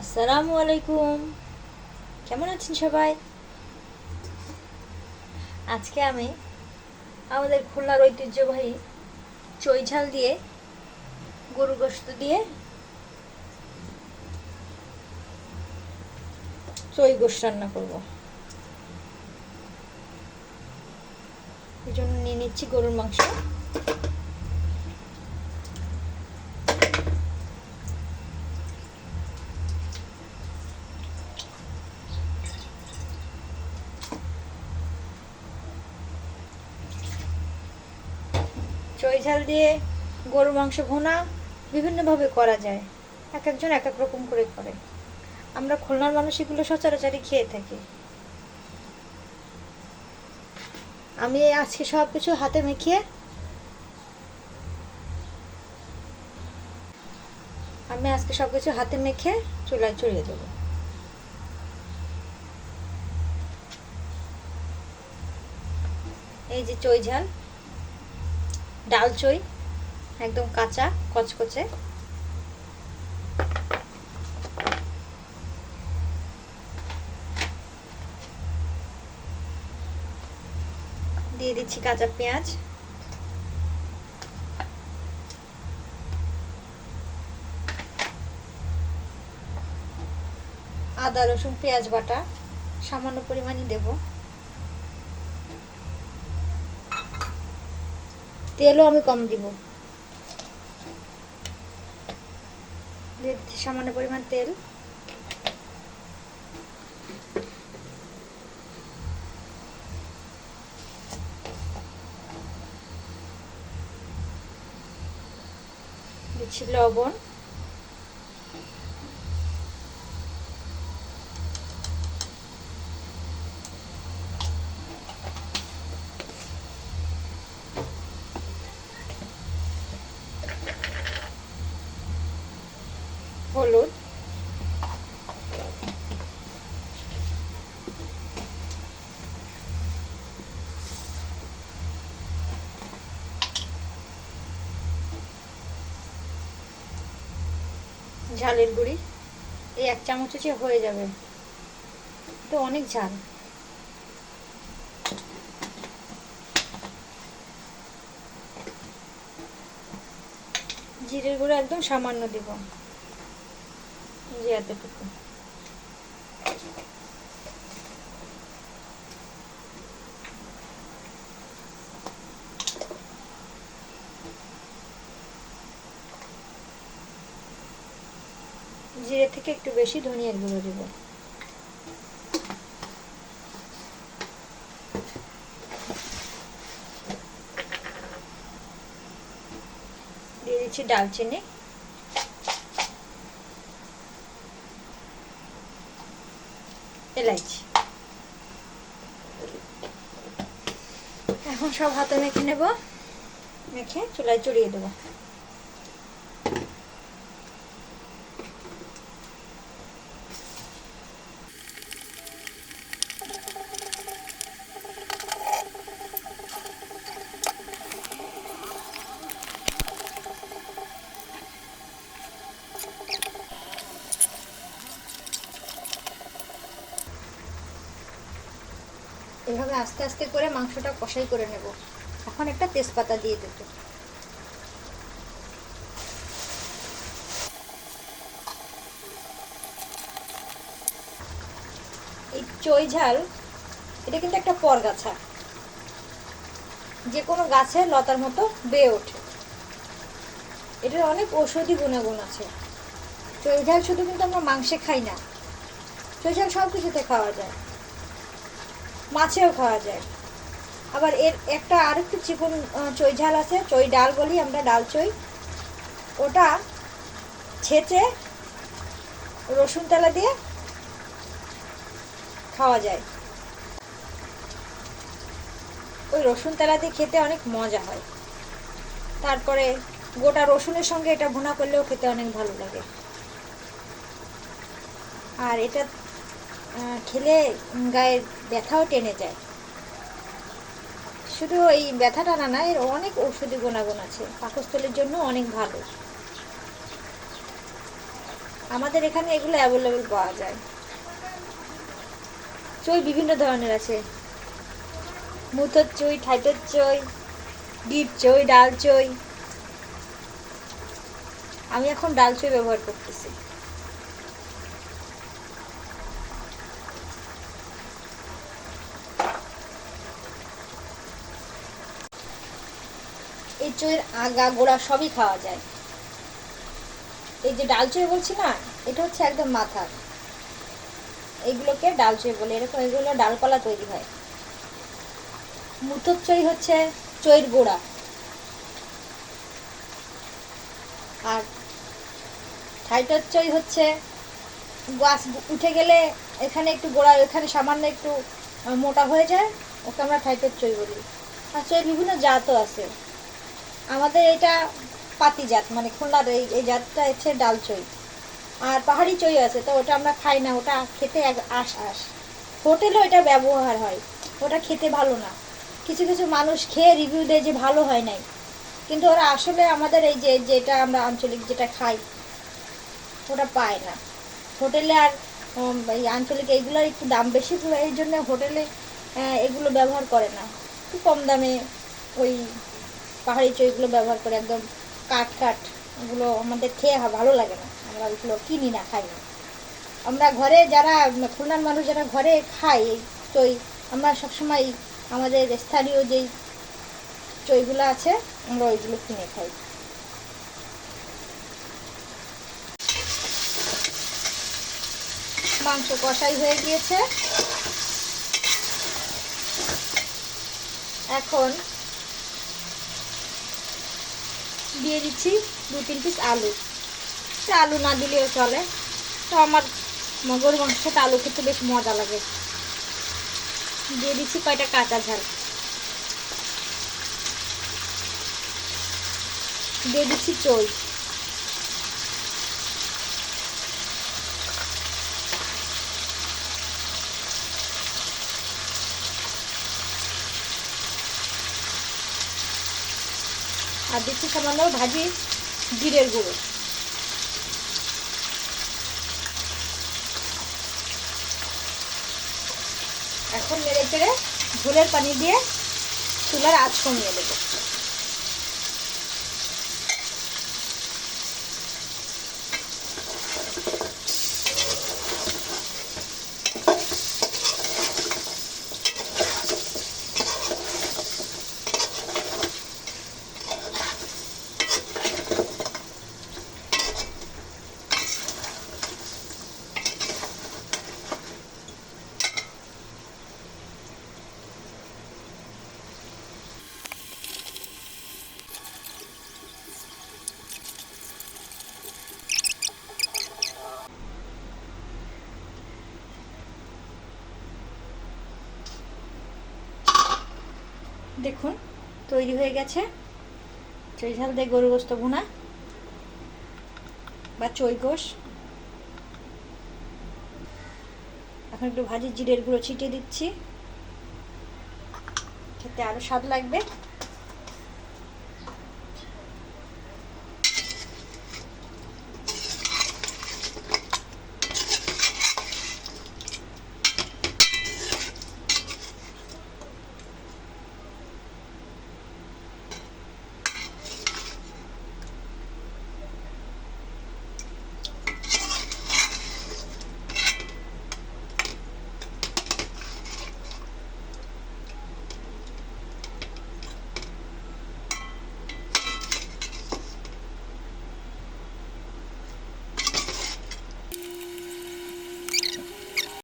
আসসালামু আলাইকুম। কেমন আছেন সবাই? আজকে আমি আমাদের খুলনার ঐতিহ্যবাহী চই ঝাল দিয়ে গরু গোস্ত দিয়ে চই গোস্ত রান্না করব। এই জন্য নিয়ে নিচ্ছি গরুর মাংস। চই ঝাল দিয়ে, গরুর মাংস ভুনা, বিভিন্নভাবে করা যায়। এক একজন এক এক রকম করে করে। আমরা খুলনার মানুষ এগুলো সচরাচরই খেয়ে থাকি। আমি আজকে সব কিছু হাতে মেখিয়ে আমি আজকে সব কিছু হাতে মেখে চুলায় চড়িয়ে দেবো। এই যে চই ঝাল। ডাল চই, একদম কাঁচা, কচকচে। দিয়ে দিচ্ছি কাঁচা পেঁয়াজ। আদা, রসুন, পেঁয়াজ বাটা, সামান্য পরিমাণই দেবো। তেলও আমি কম দিব। সামান্য পরিমাণ তেল। লবণ। ঝালের গুঁড়ি। এই এক চামচ হচ্ছে হয়ে যাবে। তো অনেক ঝাল। জিরের গুঁড়ো একদম সামান্য দেব। যে এতটুকু। জিরে থেকে একটু বেশি ধনিয়ার গুঁড়ো দেব। দিয়ে দিচ্ছি ডালচিনি। এলাইচি। এখন সব হাতে মেখে নেব। মেখে চুলায় চড়িয়ে দেবো। এভাবে আস্তে আস্তে করে মাংসটা কষাই করে নেব। এখন একটা তেজপাতা দিয়ে দেবো। এই চই ঝাল, এটা কিন্তু একটা পরগাছা যে কোনো গাছে লতার মতো বেয়ে ওঠে। এটার অনেক ঔষধি গুণাগুণ আছে। চই ঝাল শুধু কিন্তু আমরা মাংসে খাই না। চই ঝাল সব কিছুতে খাওয়া যায়। মাছেও খাওয়া যায়। আবার এর একটা আরেকটু চিকন চই ঝাল আছে, চই ডাল বলি আমরা, ডাল চই। ওটা ছেঁচে রসুন তেলা দিয়ে খাওয়া যায়। ওই রসুন তেলা দিয়ে খেতে অনেক মজা হয়। তারপরে গোটা রসুনের সঙ্গে এটা ভুনা করলেও খেতে অনেক ভালো লাগে। আর এটা খেলে গায়ের ব্যথাও টেনে যায়। শুধু এই ব্যথাটা না এর অনেক ঔষধি গুণাগুণ আছে। পাকস্থলের জন্য অনেক ভালো। আমাদের এখানে এগুলো অ্যাভেলেবেল পাওয়া যায়। চই বিভিন্ন ধরনের আছে। মুথর চই ঠাইটের চই, ডিপ চই, ডাল চই। আমি এখন ডাল চই ব্যবহার করতেছি। এই চইয়ের আগা গোড়া সবই খাওয়া যায়। এই যে ডাল চই বলছি না, এটা হচ্ছে একদম মাথা। এইগুলোকে ডাল চই বলে, এরকম এগুলো ডালপালা তৈরি হয়। মুথর চই হচ্ছে চইয়ের গোড়া। আর থাইটার চই হচ্ছে গাছ উঠে গেলে এখানে একটু গোড়া, এখানে সামান্য একটু মোটা হয়ে যায়, ওকে আমরা থাইটার চই বলি। আর চই বিভিন্ন জাতও আছে। আমাদের এটা পাতি জাত মানে খুলনার এই এই জাতটা হচ্ছে ডাল চই আর পাহাড়ি চই আছে, তো ওটা আমরা খাই না, ওটা খেতে এক আশ আশ। হোটেলেও এটা ব্যবহার হয়, ওটা খেতে ভালো না। কিছু কিছু মানুষ খেয়ে রিভিউ দেয় যে ভালো হয় নাই। কিন্তু ওরা আসলে আমাদের এই যে, যেটা আমরা আঞ্চলিক যেটা খাই, ওটা পায় না। হোটেলে আর এই আঞ্চলিক এইগুলোর একটু দাম বেশি এই জন্য হোটেলে এগুলো ব্যবহার করে না। খুব কম দামে ওই পাহাড়ি চইগুলো ব্যবহার করে একদম কাঠ কাঠ ওগুলো আমাদের খেয়ে ভালো লাগে না। আমরা ওইগুলো কিনি না, খাই না। আমরা ঘরে যারা, খুলনার মানুষ যারা ঘরে খায় এই চই আমরা সবসময় আমাদের স্থানীয় যেই চইগুলো আছে, আমরা ওইগুলো কিনে খাই। মাংস কষাই হয়ে গিয়েছে। এখন দিয়ে দিচ্ছি দু তিন পিস আলু। আলু না দিলেও চলে। তো আমার মগর গরু মাংসের সাথে আলু খেতে বেশ মজা লাগে। দিয়ে দিচ্ছি কয়টা কাঁচা ঝাল। দিয়ে দিচ্ছি চই আর দিচ্ছি সামান্য ভাজি জিরের গুঁড়ো। এখন মেরে চেড়ে ঝোলের পানি দিয়ে চুলার আঁচ কমিয়ে দেবো। দেখুন, তৈরি হয়ে গেছে। চই ঝাল দিয়ে গরু গোস্ত ভুনা বা চই গোস এখন একটু ভাজি জিরের গুঁড়ো ছিটিয়ে দিচ্ছি। খেতে আরও স্বাদ লাগবে।